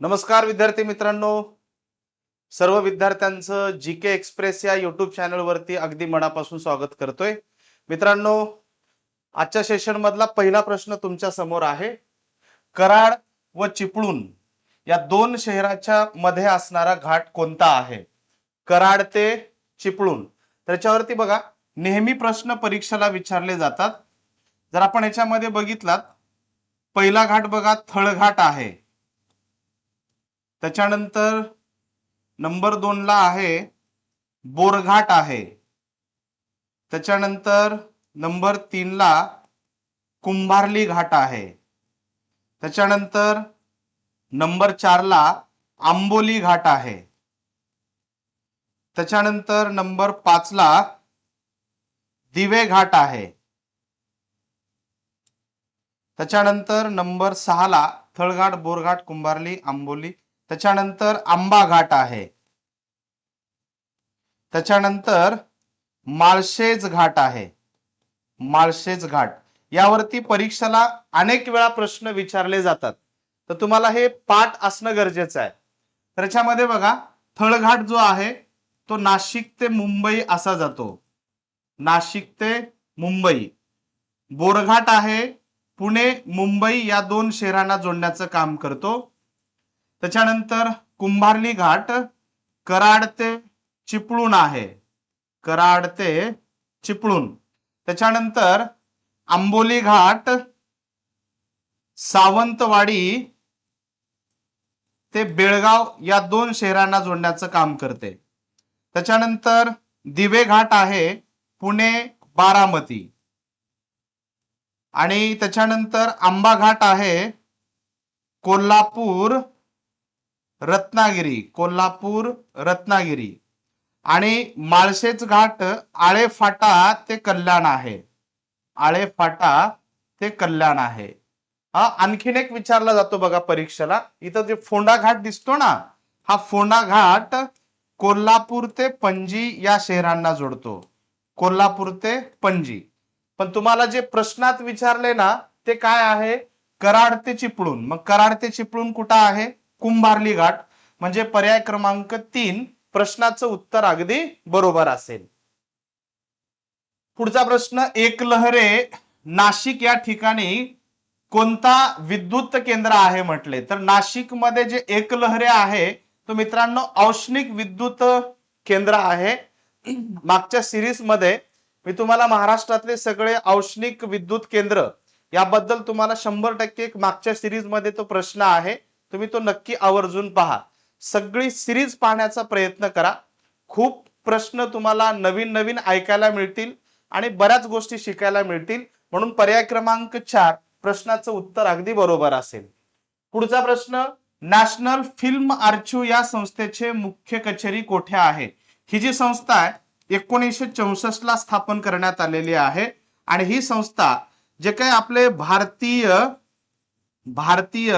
नमस्कार विद्यार्थी मित्रांनो. सर्व विद्यार्थ्यांचं जी के एक्सप्रेस या युट्यूब चॅनलवरती अगदी मनापासून स्वागत करतोय. मित्रांनो आजच्या सेशनमधला पहिला प्रश्न तुमच्यासमोर आहे. कराड व चिपळूण या दोन शहराच्या मध्ये असणारा घाट कोणता आहे? कराड ते चिपळूण. त्याच्यावरती बघा नेहमी प्रश्न परीक्षेला विचारले जातात. जर आपण याच्यामध्ये बघितलात पहिला घाट बघा थळघाट आहे. त्याच्यानंतर नंबर दोनला आहे बोरघाट आहे. त्याच्यानंतर नंबर तीनला कुंभारली घाट आहे. त्याच्यानंतर नंबर चारला आंबोली घाट आहे. त्याच्यानंतर नंबर पाचला दिवे घाट आहे. त्याच्यानंतर नंबर सहाला थळघाट बोरघाट कुंभारली आंबोली त्याच्यानंतर आंबा घाट आहे. त्याच्यानंतर माळशेज घाट आहे. माळशेज घाट. यावरती परीक्षेला अनेक वेळा प्रश्न विचारले जातात. तर तुम्हाला हे पाठ असणं गरजेचं आहे. त्याच्यामध्ये बघा थळघाट जो आहे तो नाशिक ते मुंबई असा जातो. नाशिक ते मुंबई. बोरघाट आहे पुणे मुंबई या दोन शहरांना जोडण्याचं काम करतो. त्याच्यानंतर कुंभारली घाट कराड ते चिपळूण आहे. कराड ते चिपळूण. त्याच्यानंतर आंबोली घाट सावंतवाडी ते बेळगाव या दोन शहरांना जोडण्याचं काम करते. त्याच्यानंतर दिवे घाट आहे पुणे बारामती. आणि त्याच्यानंतर आंबा घाट आहे कोल्हापूर रत्नागिरी कोल्हापूर रत्नागिरी. आणि माळशेच घाट आळे फाटा ते कल्याण आहे. आळे फाटा ते कल्याण आहे. हा आणखीन एक विचारला जातो बघा परीक्षेला. इथं जे फोंडा घाट दिसतो ना हा फोंडा घाट कोल्हापूर ते पणजी या शहरांना जोडतो. कोल्हापूर ते पणजी. पण तुम्हाला जे प्रश्नात विचारले ना ते काय आहे? कराड ते चिपळूण. मग कराड ते चिपळूण कुठं आहे? कुंभारली घाट म्हणजे पर्याय क्रमांक तीन प्रश्नाचं उत्तर अगदी बरोबर असेल. पुढचा प्रश्न एक लहरे नाशिक या ठिकाणी कोणता विद्युत केंद्र आहे म्हटले. तर नाशिकमध्ये जे एकलहरे आहे तो मित्रांनो औष्णिक विद्युत केंद्र आहे. मागच्या सिरीजमध्ये मी तुम्हाला महाराष्ट्रातले सगळे औष्णिक विद्युत केंद्र याबद्दल तुम्हाला शंभर टक्के मागच्या सिरीजमध्ये तो प्रश्न आहे. तुम्ही तो नक्की आवर्जून पहा. सगळी सिरीज पाहण्याचा प्रयत्न करा. खूप प्रश्न तुम्हाला नवीन नवीन ऐकायला मिळतील आणि बऱ्याच गोष्टी शिकायला मिळतील. म्हणून पर्याय क्रमांक चार प्रश्नाचं उत्तर अगदी बरोबर असेल. पुढचा प्रश्न नॅशनल फिल्म आर्चिव या संस्थेचे मुख्य कचेरी कोठे आहे? ही जी संस्था आहे एकोणीसशे चौसष्ट ला स्थापन करण्यात आलेली आहे. आणि ही संस्था जे काही आपले भारतीय भारतीय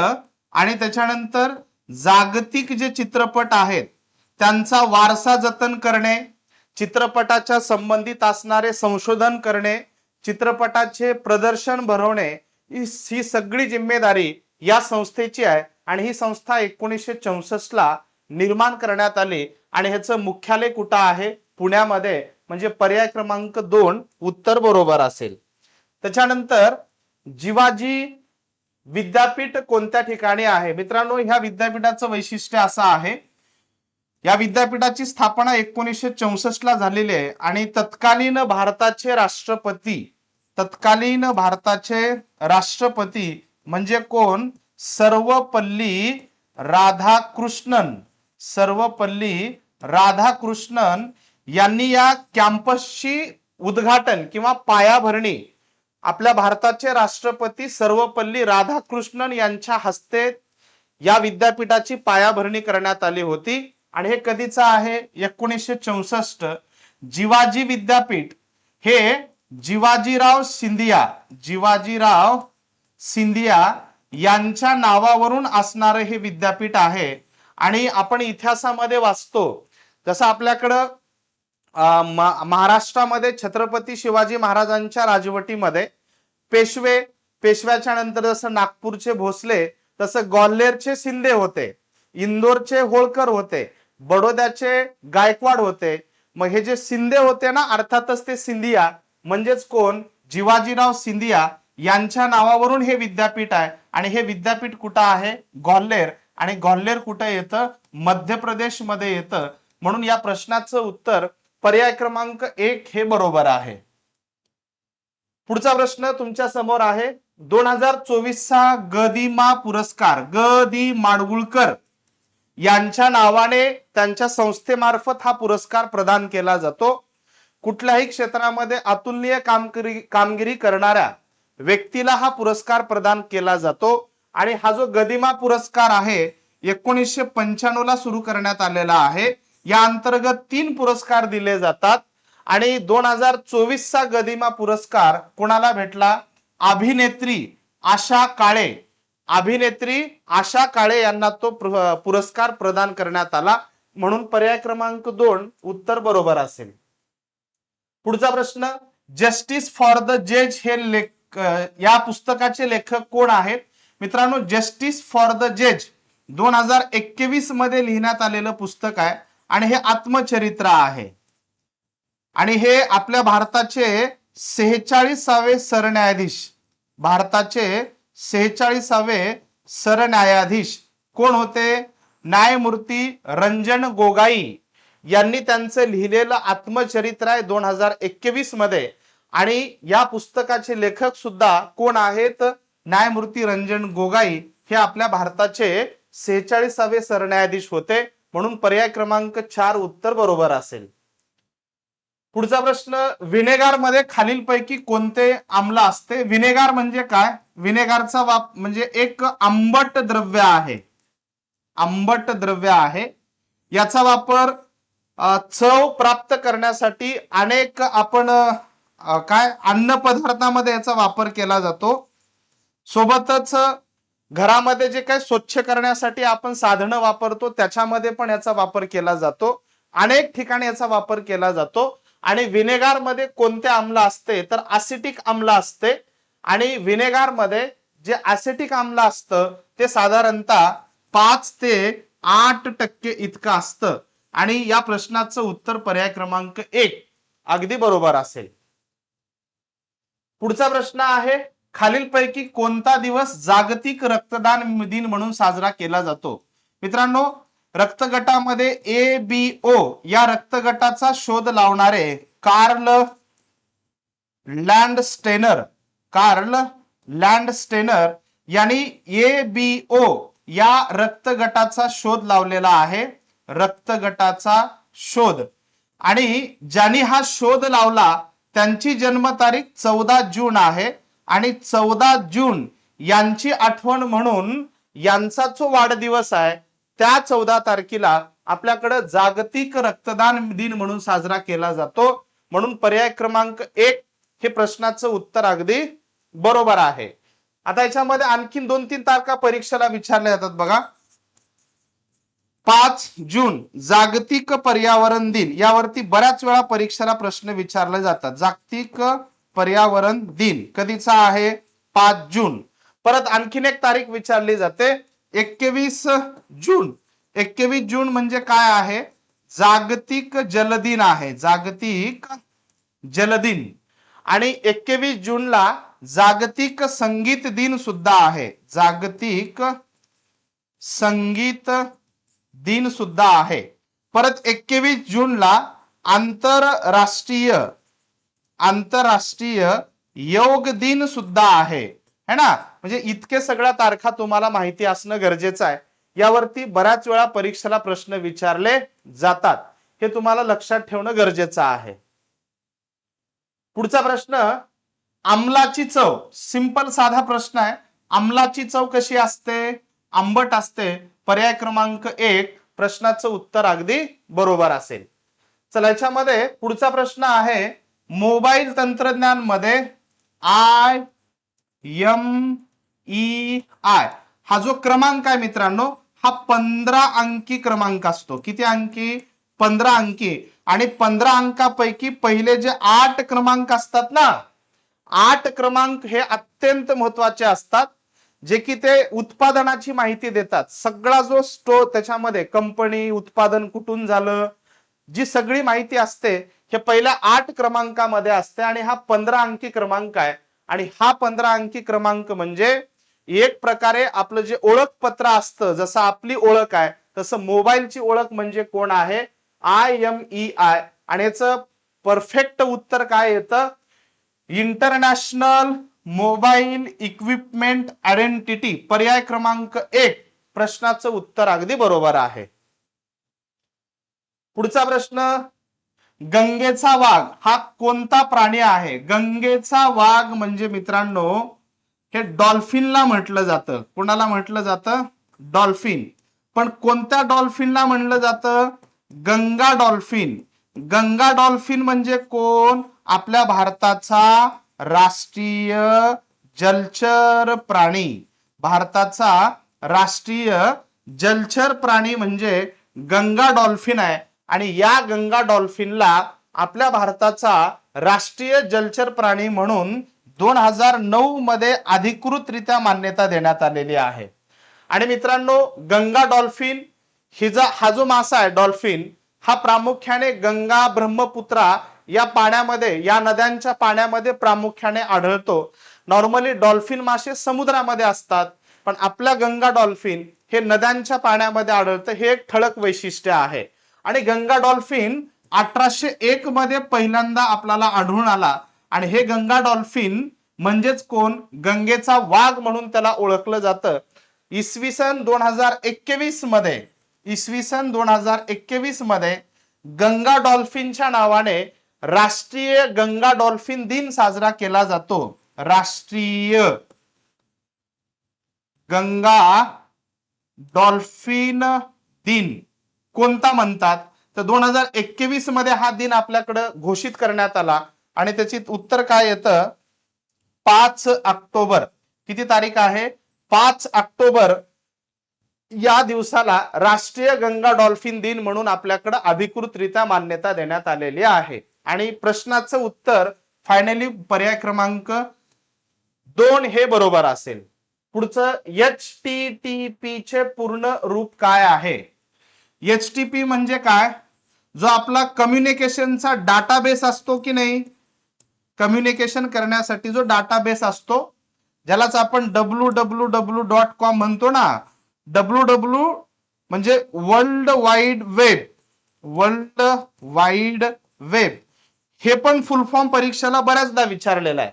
आणि त्याच्यानंतर जागतिक जे चित्रपट आहेत त्यांचा वारसा जतन करणे चित्रपटाच्या संबंधित असणारे संशोधन करणे चित्रपटाचे प्रदर्शन भरवणे ही ही सगळी जिम्मेदारी या संस्थेची आहे आणि ही संस्था एकोणीसशे चौसष्ट ला निर्माण करण्यात आली आणि ह्याचं मुख्यालय कुठं आहे? पुण्यामध्ये. म्हणजे पर्याय क्रमांक दोन उत्तर बरोबर असेल. त्याच्यानंतर जिवाजी विद्यापीठ कोणत्या ठिकाणी आहे? मित्रांनो ह्या विद्यापीठाचं वैशिष्ट्य असं आहे या विद्यापीठाची स्थापना एकोणीसशे चौसष्ट ला झालेली आहे आणि तत्कालीन भारताचे राष्ट्रपती तत्कालीन भारताचे राष्ट्रपती म्हणजे कोण? सर्वपल्ली राधाकृष्णन. सर्वपल्ली राधाकृष्णन यांनी या कॅम्पसची उद्घाटन किंवा पायाभरणी आपल्या भारताचे राष्ट्रपती सर्वपल्ली राधाकृष्णन यांच्या हस्ते या विद्यापीठाची पायाभरणी करण्यात आली होती. आणि हे कधीचं आहे? एकोणीसशे चौसष्ट. जिवाजी विद्यापीठ. हे जिवाजीराव सिंधिया जिवाजीराव सिंधिया यांच्या नावावरून असणारं हे विद्यापीठ आहे. आणि आपण इतिहासामध्ये वाचतो. जसं आपल्याकडं महाराष्ट्रामध्ये छत्रपती शिवाजी महाराजांच्या राजवटीमध्ये पेशवे पेशव्याच्या नंतर जसं नागपूरचे भोसले तसं ग्वाल्हेरचे शिंदे होते इंदोरचे होळकर होते बडोद्याचे गायकवाड होते. मग हे जे शिंदे होते ना अर्थातच ते सिंधिया म्हणजेच कोण? जिवाजीराव सिंधिया यांच्या नावावरून हे विद्यापीठ आहे. आणि हे विद्यापीठ कुठं आहे? ग्वाल्हेर. आणि ग्वाल्हेर कुठं येतं? मध्य प्रदेशमध्ये येतं. म्हणून या प्रश्नाचं उत्तर पर्याय क्रमांक एक हे बरोबर आहे. पुढचा प्रश्न तुमच्यासमोर आहे. दोन हजार चोवीसचा गदिमा पुरस्कार ग दि माडगुळकर यांच्या नावाने त्यांच्या संस्थेमार्फत हा पुरस्कार प्रदान केला जातो. कुठल्याही क्षेत्रामध्ये अतुलनीय कामगिरी कामगिरी करणाऱ्या व्यक्तीला हा पुरस्कार प्रदान केला जातो. आणि हा जो गदिमा पुरस्कार आहे एकोणीसशे पंच्याण्णव ला सुरू करण्यात आलेला आहे. या अंतर्गत तीन पुरस्कार दिले जातात. आणि दोन हजार चोवीसचा गदिमा पुरस्कार कोणाला भेटला? अभिनेत्री आशा काळे. अभिनेत्री आशा काळे यांना तो पुरस्कार प्रदान करण्यात आला. म्हणून पर्याय क्रमांक दोन उत्तर बरोबर असेल. पुढचा प्रश्न जस्टिस फॉर द जज हे लेख या पुस्तकाचे लेखक कोण आहेत? मित्रांनो जस्टिस फॉर द जज दोन हजार एकवीसमध्ये लिहिण्यात आलेलं पुस्तक आहे. आणि हे आत्मचरित्र आहे. आणि हे आपल्या भारताचे सेहेचाळीसावे सरन्यायाधीश भारताचे सेहेचाळीसावे सरन्यायाधीश कोण होते? न्यायमूर्ती रंजन गोगाई यांनी त्यांचं लिहिलेलं आत्मचरित्र आहे दोन हजार एकवीसमध्ये. आणि या पुस्तकाचे लेखक सुद्धा कोण आहेत? न्यायमूर्ती रंजन गोगाई हे आपल्या भारताचे सेहेचाळीसावे सरन्यायाधीश होते. म्हणून पर्याय क्रमांक चार उत्तर बरोबर असेल. पुढचा प्रश्न विनेगारमध्ये खालीलपैकी कोणते आम्ल असते? विनेगार म्हणजे काय? विनेगारचा वाप म्हणजे एक आंबट द्रव्य आहे. आंबट द्रव्य आहे. याचा वापर चव प्राप्त करण्यासाठी अनेक आपण काय अन्न पदार्थामध्ये याचा वापर केला जातो. सोबतच घरामध्ये जे काही स्वच्छ करण्यासाठी आपण साधनं वापरतो त्याच्यामध्ये पण याचा वापर केला जातो. अनेक ठिकाणी याचा वापर केला जातो. आणि विनेगारमध्ये कोणते आम्ल असते तर ॲसिटिक आम्ल असते. आणि विनेगारमध्ये जे ॲसिटिक आम्ल असतं ते साधारणतः पाच ते आठ टक्के इतकं असतं. आणि या प्रश्नाचं उत्तर पर्याय क्रमांक एक अगदी बरोबर असेल. पुढचा प्रश्न आहे खालीलपैकी कोणता दिवस जागतिक रक्तदान दिन म्हणून साजरा केला जातो? मित्रांनो रक्तगटामध्ये ए बी ओ या रक्तगटाचा शोध लावणारे Karl Landsteiner Karl Landsteiner यांनी ए बी ओ या रक्तगटाचा शोध लावलेला आहे. रक्तगटाचा शोध. आणि ज्यांनी हा शोध लावला त्यांची जन्मतारीख चौदा जून आहे. आणि चौदा जून यांची आठवण म्हणून यांचा जो वाढदिवस आहे त्या चौदा तारखेला आपल्याकडे जागतिक रक्तदान दिन म्हणून साजरा केला जातो. म्हणून पर्याय क्रमांक एक हे प्रश्नाचं उत्तर अगदी बरोबर आहे. आता याच्यामध्ये आणखीन दोन तीन तारखा परीक्षेला विचारल्या जातात बघा. पाच जून जागतिक पर्यावरण दिन. यावरती बऱ्याच वेळा परीक्षेला प्रश्न विचारले जातात. जागतिक पर्यावरण दिन. कधीचा आहे? पाच जून. परत आणखीन एक तारीख विचारली जाते. एकवीस जून. एकवीस जून म्हणजे काय आहे? जागतिक जलदिन आहे. जागतिक जलदिन. आणि एकवीस जूनला जागतिक संगीत दिन सुद्धा आहे. जागतिक संगीत दिन सुद्धा आहे. परत एकवीस जूनला आंतरराष्ट्रीय आंतरराष्ट्रीय योग दिन सुद्धा आहे. है ना? म्हणजे इतके सगळ्या तारखा तुम्हाला माहिती असणं गरजेचं आहे. यावरती बऱ्याच वेळा परीक्षेला प्रश्न विचारले जातात. हे तुम्हाला लक्षात ठेवणं गरजेचं आहे. पुढचा प्रश्न आमलाची चव. सिंपल साधा प्रश्न आहे. आमलाची चव कशी असते? आंबट असते. पर्याय क्रमांक एक प्रश्नाचं उत्तर अगदी बरोबर असेल. चला याच्यामध्ये पुढचा प्रश्न आहे मोबाईल तंत्रज्ञानमध्ये आय एम ई आय. हा जो क्रमांक आहे मित्रांनो हा पंधरा अंकी क्रमांक असतो. किती अंकी? पंधरा अंकी. आणि पंधरा अंकापैकी पहिले जे आठ क्रमांक असतात ना आठ क्रमांक हे अत्यंत महत्त्वाचे असतात जे की ते उत्पादनाची माहिती देतात. सगळा जो स्टो त्याच्यामध्ये कंपनी उत्पादन कुठून झालं जी सगळी माहिती असते हे पहिल्या आठ क्रमांकामध्ये असते आणि हा पंधरा अंकी क्रमांक आहे. आणि हा पंधरा अंकी क्रमांक म्हणजे एक प्रकारे आपलं जे ओळखपत्र असतं जसं आपली ओळख आहे तसं मोबाईलची ओळख म्हणजे कोण आहे? आय एम ई आय आणि याचं परफेक्ट उत्तर काय येतं? International mobile equipment identity. पर्याय क्रमांक एक. प्रश्नाचं उत्तर अगदी बरोबर आहे. पुढचा प्रश्न गंगेचा वाघ हा कोणता प्राणी आहे? गंगेचा वाघ म्हणजे मित्रांनो हे डॉल्फिनला म्हटलं जातं. कोणाला म्हटलं जातं? डॉल्फिन. पण कोणत्या डॉल्फिनला म्हणलं जातं? गंगा डॉल्फिन. गंगा डॉल्फिन म्हणजे कोण? आपल्या भारताचा राष्ट्रीय जलचर प्राणी. भारताचा राष्ट्रीय जलचर प्राणी म्हणजे गंगा डॉल्फिन आहे. आणि या गंगा डॉल्फिनला आपल्या भारताचा राष्ट्रीय जलचर प्राणी म्हणून दोन हजार नऊ मध्ये अधिकृतरित्या मान्यता देण्यात आलेली आहे. आणि मित्रांनो गंगा डॉल्फिन हिचा हा जो मासा आहे डॉल्फिन हा प्रामुख्याने गंगा ब्रह्मपुत्रा या पाण्यामध्ये या नद्यांच्या पाण्यामध्ये प्रामुख्याने आढळतो. नॉर्मली डॉल्फिन मासे समुद्रामध्ये असतात पण आपल्या गंगा डॉल्फिन हे नद्यांच्या पाण्यामध्ये आढळतं हे एक ठळक वैशिष्ट्य आहे. आणि गंगा डॉल्फिन अठराशे एक मध्ये पहिल्यांदा आपल्याला आढळून आला. आणि हे गंगा डॉल्फिन म्हणजेच कोण? गंगेचा वाघ म्हणून त्याला ओळखलं जातं. इसवी सन दोन हजार एकवीसमध्ये इसवी सन दोन हजार एकवीसमध्ये गंगा डॉल्फिनच्या नावाने राष्ट्रीय गंगा डॉल्फिन दिन साजरा केला जातो. राष्ट्रीय गंगा डॉल्फिन दिन. कोणता म्हणतात? तर दोन हजार एकवीसमध्ये हा दिन आपल्याकडं घोषित करण्यात आला. आणि त्याची उत्तर काय येतं? पाच ऑक्टोबर. किती तारीख आहे? पाच ऑक्टोबर या दिवसाला राष्ट्रीय गंगा डॉल्फिन दिन म्हणून आपल्याकडे अधिकृतरित्या मान्यता देण्यात आलेली आहे. आणि प्रश्नाचं उत्तर फायनली पर्याय क्रमांक दोन हे बरोबर असेल. पुढचं एच टी टी पी चे पूर्ण रूप काय आहे? एच टी पी म्हणजे काय? जो आपला कम्युनिकेशनचा डाटाबेस असतो की नाही? कम्युनिकेशन करण्यासाठी जो डाटाबेस असतो ज्यालाच आपण W W W dot com म्हणतो ना? डब्ल्यू डब्ल्यू म्हणजे world wide web world wide web हे पण फुल फॉर्म परीक्षेला बऱ्याचदा विचारलेलं आहे.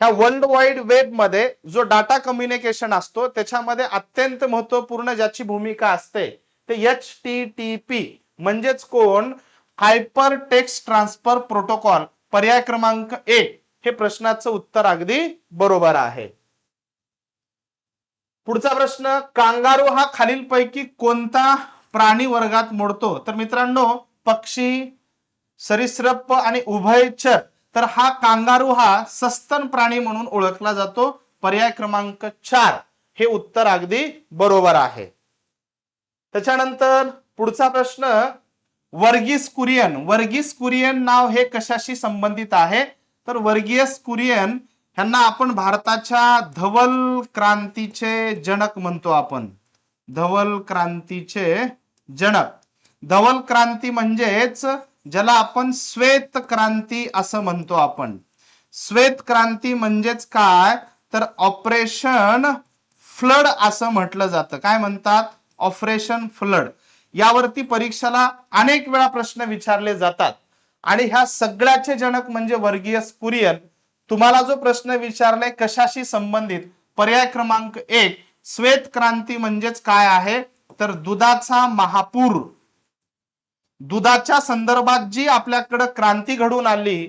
ह्या वर्ल्ड वाईड वेबमध्ये जो डाटा कम्युनिकेशन असतो त्याच्यामध्ये अत्यंत महत्त्वपूर्ण ज्याची भूमिका असते ते एच टी टी पी म्हणजेच कोण? हायपर टेक्स्ट ट्रान्सफर प्रोटोकॉल पर्याय क्रमांक एक. हे प्रश्नाचं उत्तर अगदी बरोबर आहे. पुढचा प्रश्न कांगारू हा खालीलपैकी कोणता प्राणी वर्गात मोडतो? तर मित्रांनो पक्षी सरीसृप आणि उभयचर तर हा कांगारू हा सस्तन प्राणी म्हणून ओळखला जातो. पर्याय क्रमांक चार. हे उत्तर अगदी बरोबर आहे. त्याच्यानंतर पुढचा प्रश्न वर्गीस कुरियन. वर्गीस कुरियन नाव हे कशाशी संबंधित आहे? तर वर्गीयस कुरियन ह्यांना आपण भारताच्या धवल क्रांतीचे जनक म्हणतो आपण. धवल क्रांतीचे जनक. धवल क्रांती म्हणजेच ज्याला आपण श्वेत क्रांती असं म्हणतो आपण. श्वेत क्रांती म्हणजेच काय? तर ऑपरेशन फ्लड असं म्हटलं जातं. काय म्हणतात? ऑपरेशन फ्लड यावरती परीक्षेला अनेक वेळा प्रश्न विचारले जातात. आणि ह्या सगळ्याचे जनक म्हणजे वर्गीय कुरियन तुम्हाला जो प्रश्न विचारलाय कशाशी संबंधित? पर्याय क्रमांक एक श्वेत क्रांती म्हणजेच काय आहे? तर दुधाचा महापूर. दुधाच्या संदर्भात जी आपल्याकडं क्रांती घडून आली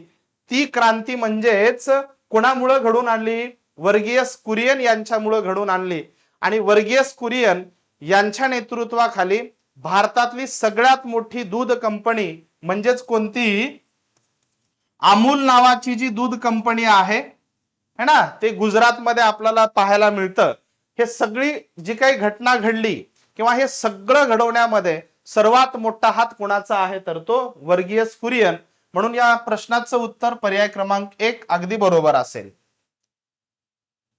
ती क्रांती म्हणजेच कोणामुळं घडून आणली वर्गीय कुरियन यांच्यामुळे घडून आणली. आणि वर्गीय कुरियन यांच्या नेतृत्वाखाली भारतातली सगळ्यात मोठी दूध कंपनी म्हणजेच कोणती? अमूल नावाची जी दूध कंपनी आहे है ना? ते गुजरातमध्ये आपल्याला पाहायला मिळतं. हे सगळी जी काही घटना घडली किंवा हे सगळं घडवण्यामध्ये सर्वात मोठा हात कोणाचा आहे तर तो वर्गीय कुरियन. म्हणून या प्रश्नाचं उत्तर पर्याय क्रमांक एक अगदी बरोबर असेल.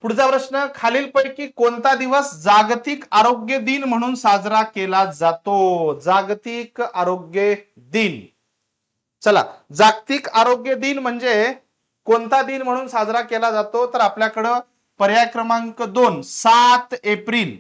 पुढचा प्रश्न खालीलपैकी कोणता दिवस जागतिक आरोग्य दिन म्हणून साजरा केला जातो? जागतिक आरोग्य दिन. चला जागतिक आरोग्य दिन म्हणजे कोणता दिन म्हणून साजरा केला जातो? तर आपल्याकडं पर्याय क्रमांक दोन सात एप्रिल.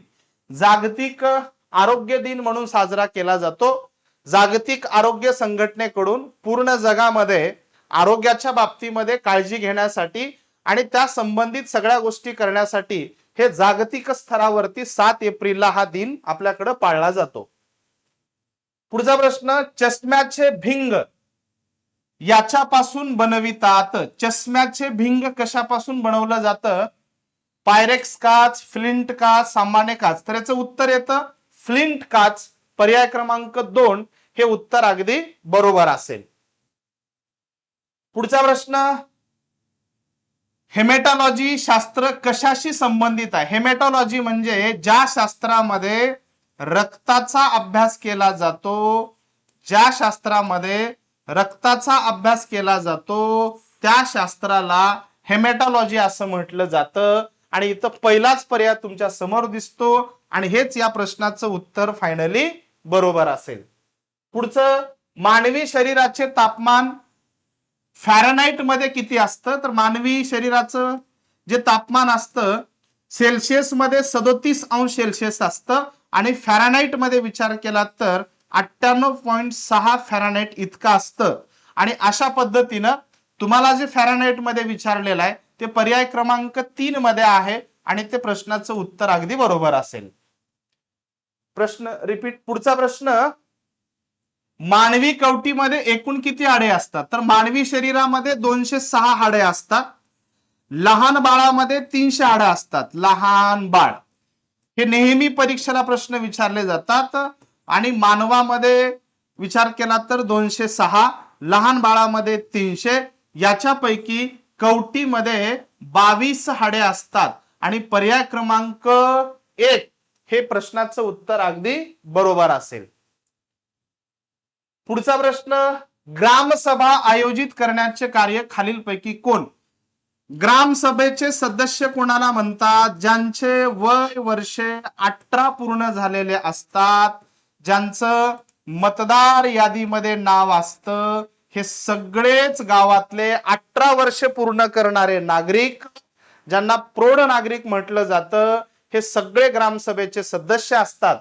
जागतिक आरोग्य दिन म्हणून साजरा केला जातो. जागतिक आरोग्य संघटनेकडून पूर्ण जगामध्ये आरोग्याच्या बाबतीमध्ये काळजी घेण्यासाठी आणि त्या संबंधित सगळ्या गोष्टी करण्यासाठी हे जागतिक स्तरावरती सात एप्रिलला हा दिन आपल्याकडे पाळला जातो. पुढचा प्रश्न चष्म्याचे भिंग याच्यापासून बनवितात. चष्म्याचे भिंग कशापासून बनवलं जातं? पायरेक्स काच फ्लिंट काच सामान्य काच. तर याचं उत्तर येतं फ्लिंट काच पर्याय क्रमांक दोन हे उत्तर अगदी बरोबर असेल. पुढचा प्रश्न हेमेटॉलॉजी शास्त्र कशाशी संबंधित आहे? हेमेटॉलॉजी म्हणजे ज्या शास्त्रामध्ये रक्ताचा अभ्यास केला जातो ज्या शास्त्रामध्ये रक्ताचा अभ्यास केला जातो त्या शास्त्राला हेमेटॉलॉजी असं म्हटलं जातं. आणि इथं पहिलाच पर्याय तुमच्यासमोर दिसतो आणि हेच या प्रश्नाचं उत्तर फायनली बरोबर असेल. पुढचं मानवी शरीराचे तापमान फॅरनाईटमध्ये किती असतं? तर मानवी शरीराचं जे तापमान असतं सेल्सिअसमध्ये सदोतीस अंश सेल्सिअस असतं. आणि फॅरानाईटमध्ये विचार केला तर अठ्ठ्याण्णव पॉईंट सहा फॅरानाईट इतकं असतं. आणि अशा पद्धतीनं तुम्हाला जे फॅरानाईटमध्ये विचारलेलं आहे ते पर्याय क्रमांक तीन मध्ये आहे आणि ते प्रश्नाचं उत्तर अगदी बरोबर असेल. प्रश्न रिपीट पुढचा प्रश्न मानवी कवटीमध्ये एकूण किती हाडे असतात? तर मानवी शरीरामध्ये दोनशे सहा हाडे असतात. लहान बाळामध्ये तीनशे हाडे असतात. लहान बाळ. हे नेहमी परीक्षेला प्रश्न विचारले जातात आणि मानवामध्ये विचार केला तर दोनशे सहा लहान बाळामध्ये तीनशे याच्यापैकी कवटीमध्ये बावीस हाडे असतात. आणि पर्याय क्रमांक एक हे प्रश्नाचं उत्तर अगदी बरोबर असेल. पुढचा प्रश्न ग्रामसभा आयोजित करण्याचे कार्य खालीलपैकी कोण? ग्रामसभेचे सदस्य कोणाला म्हणतात? ज्यांचे वय वर्षे अठरा पूर्ण झालेले असतात ज्यांचं मतदार यादीमध्ये नाव असतं हे सगळेच गावातले अठरा वर्ष पूर्ण करणारे नागरिक ज्यांना प्रौढ नागरिक म्हटलं जातं हे सगळे ग्रामसभेचे सदस्य असतात.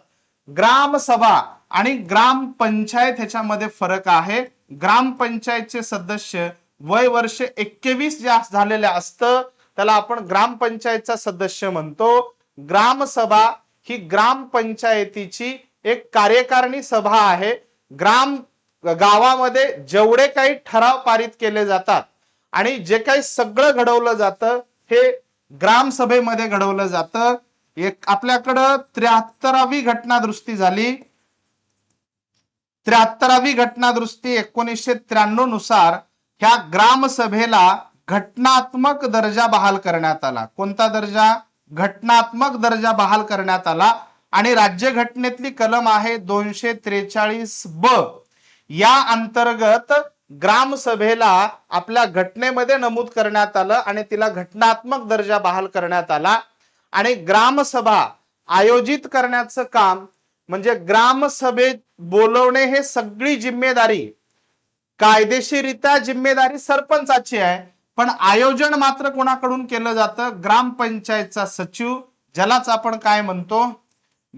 ग्रामसभा आणि ग्रामपंचायत ह्याच्यामध्ये फरक आहे. ग्रामपंचायतचे सदस्य वय वर्ष एकवीस जे झालेले असतं त्याला आपण ग्रामपंचायतचा सदस्य म्हणतो. ग्रामसभा ही ग्रामपंचायतीची एक कार्यकारिणी सभा आहे. ग्राम गावामध्ये जेवढे काही ठराव पारित केले जातात आणि जे काही सगळं घडवलं जातं हे ग्रामसभेमध्ये घडवलं जातं. एक आपल्याकडं त्र्याहत्तरावी घटना दृष्टी झाली. त्र्याहत्तरावी घटनादृष्टी एकोणीसशे त्र्याण्णवनुसार ह्या ग्रामसभेला घटनात्मक दर्जा बहाल करण्यात आला. कोणता दर्जा? घटनात्मक दर्जा बहाल करण्यात आला. आणि राज्यघटनेतली कलम आहे दोनशे त्रेचाळीस ब. या अंतर्गत ग्रामसभेला आपल्या घटनेमध्ये नमूद करण्यात आलं आणि तिला घटनात्मक दर्जा बहाल करण्यात आला. आणि ग्रामसभा आयोजित करण्याचं काम म्हणजे ग्रामसभेत बोलवणे हे सगळी जिम्मेदारी. कायदेशीरित्या जिम्मेदारी सरपंचाची आहे पण आयोजन मात्र कोणाकडून केलं जातं? ग्रामपंचायतचा सचिव ज्यालाच आपण काय म्हणतो?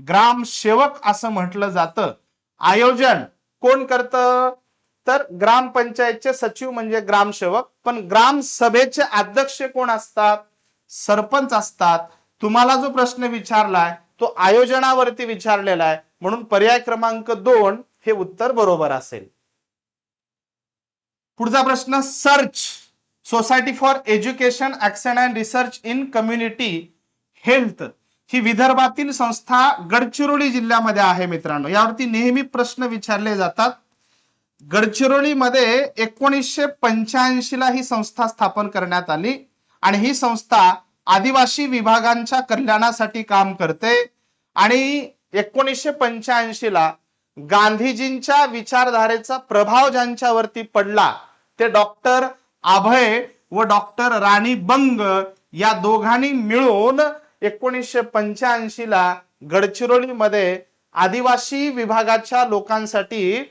ग्रामसेवक असं म्हटलं जातं. आयोजन कोण करतं? तर ग्रामपंचायतचे सचिव म्हणजे ग्रामसेवक पण ग्रामसभेचे अध्यक्ष कोण असतात? सरपंच असतात. तुम्हाला जो प्रश्न विचारलाय तो आयोजनावरती विचारलेला आहे. म्हणून पर्याय क्रमांक दोन हे उत्तर बरोबर असेल. पुढचा प्रश्न search society for education action and research in community health ही विदर्भातील संस्था गडचिरोली जिल्ह्यामध्ये आहे मित्रांनो. यावरती नेहमी प्रश्न विचारले जातात. गडचिरोलीमध्ये एकोणीसशे पंच्याऐंशी ला ही संस्था स्थापन करण्यात आली आणि ही संस्था आदिवासी विभागांच्या कल्याणासाठी काम करते. आणि एकोणीसशे पंच्याऐंशी ला गांधीजींच्या विचारधारेचा प्रभाव ज्यांच्यावरती पडला ते डॉक्टर अभय व डॉक्टर राणी बंग या दोघांनी मिळून एकोणीसशे पंच्याऐंशी ला गडचिरोलीमध्ये आदिवासी विभागाच्या लोकांसाठी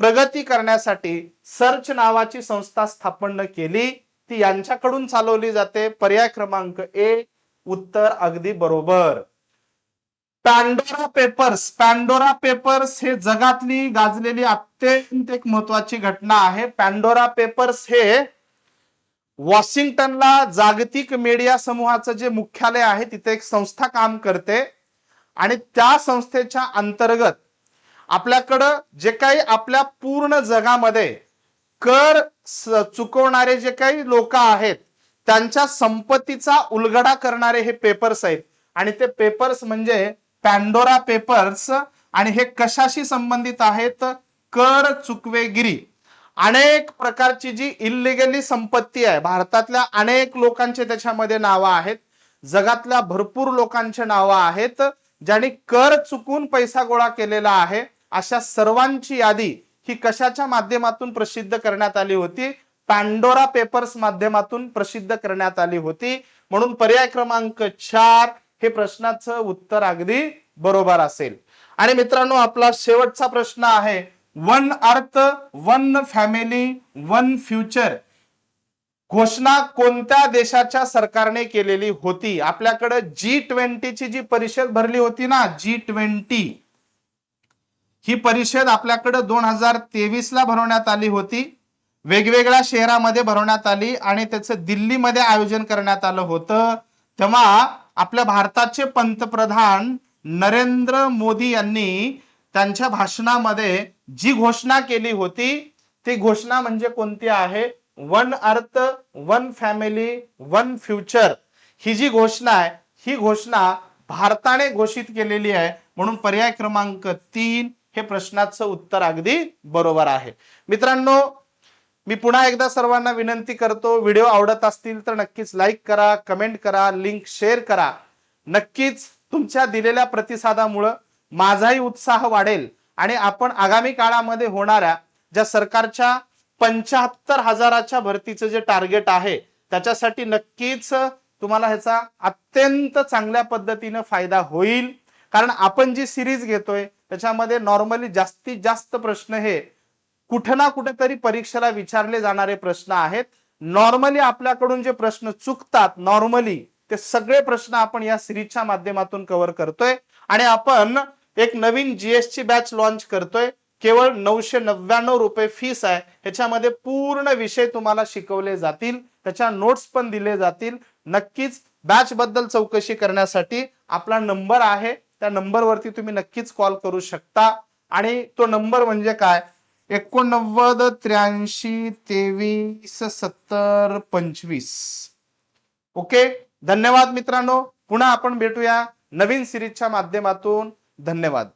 प्रगती करण्यासाठी सर्च नावाची संस्था स्थापन केली. ती यांच्याकडून चालवली जाते. पर्याय क्रमांक ए उत्तर अगदी बरोबर. पॅन्डोरा पेपर्स पॅन्डोरा पेपर्स हे जगातली गाजलेली अत्यंत एक महत्वाची घटना आहे. पॅन्डोरा पेपर्स हे वॉशिंग्टनला जागतिक मीडिया समूहाचं जे मुख्यालय आहे तिथे एक संस्था काम करते. आणि त्या संस्थेच्या अंतर्गत आपल्याकडं जे काही आपल्या पूर्ण जगामध्ये कर चुकवणारे जे काही लोक आहेत त्यांच्या संपत्तीचा उलगडा करणारे हे पेपर्स आहेत. आणि ते पेपर्स म्हणजे पॅन्डोरा पेपर्स आणि हे कशाशी संबंधित आहेत? कर चुकवेगिरी. अनेक प्रकारची जी इलिगली संपत्ती आहे भारतातल्या अनेक लोकांचे त्याच्यामध्ये नावं आहेत. जगातल्या भरपूर लोकांचे नावं आहेत ज्यांनी कर चुकून पैसा गोळा केलेला आहे. अशा सर्वांची यादी ही कशाच्या माध्यमातून प्रसिद्ध करण्यात आली होती? पॅन्डोरा पेपर्स माध्यमातून प्रसिद्ध करण्यात आली होती. म्हणून पर्याय क्रमांक चार हे प्रश्नाचं उत्तर अगदी बरोबर असेल. आणि मित्रांनो आपला शेवटचा प्रश्न आहे. One earth one family one future. घोषणा कोणत्या देशाच्या सरकारने केलेली होती? आपल्याकडे जी ट्वेंटीची जी परिषद भरली होती ना जी ट्वेंटी ही परिषद आपल्याकडे दोन हजार तेवीस ला भरवण्यात आली होती. वेगवेगळ्या शहरामध्ये भरवण्यात आली आणि त्याचं दिल्लीमध्ये आयोजन करण्यात आलं होतं. तेव्हा आपल्या भारताचे पंतप्रधान नरेंद्र मोदी यांनी त्यांच्या भाषणामध्ये जी घोषणा केली होती ती घोषणा म्हणजे कोणती आहे? One earth one family one future. ही जी घोषणा आहे ही घोषणा भारताने घोषित केलेली आहे. म्हणून पर्याय क्रमांक तीन हे प्रश्नाचं उत्तर अगदी बरोबर आहे. मित्रांनो मी पुन्हा एकदा सर्वांना विनंती करतो व्हिडिओ आवडत असतील तर नक्कीच लाईक करा कमेंट करा लिंक शेअर करा. नक्कीच तुमच्या दिलेल्या प्रतिसादामुळं माझाही उत्साह वाढेल आणि आपण आगामी काळामध्ये होणाऱ्या ज्या सरकारच्या पंच्याहत्तर हजाराच्या भरतीचं जे टार्गेट आहे त्याच्यासाठी नक्कीच तुम्हाला ह्याचा अत्यंत चांगल्या पद्धतीनं फायदा होईल. कारण आपण जी सिरीज घेतोय त्याच्यामध्ये नॉर्मली जास्तीत जास्त प्रश्न हे कुठं ना कुठेतरी परीक्षेला विचारले जाणारे प्रश्न आहेत. नॉर्मली आपल्याकडून जे प्रश्न चुकतात नॉर्मली ते सगळे प्रश्न आपण या सिरीजच्या माध्यमातून कव्हर करतोय. आणि आपण एक नवीन जीएसटी बॅच लॉन्च करतोय. केवळ नऊशे नव्याण्णव रुपये फीस आहे. ह्याच्यामध्ये पूर्ण विषय तुम्हाला शिकवले जातील. त्याच्या नोट्स पण दिले जातील. नक्कीच बॅच बद्दल चौकशी करण्यासाठी आपला नंबर आहे. त्या नंबरवरती तुम्ही नक्कीच कॉल करू शकता. आणि तो नंबर म्हणजे काय? एकोणनव्वद त्र्याऐंशी तेवीस सत्तर पंचवीस. ओके? धन्यवाद मित्रांनो. पुन्हा आपण भेटूया नवीन सिरीजच्या माध्यमातून. धन्यवाद.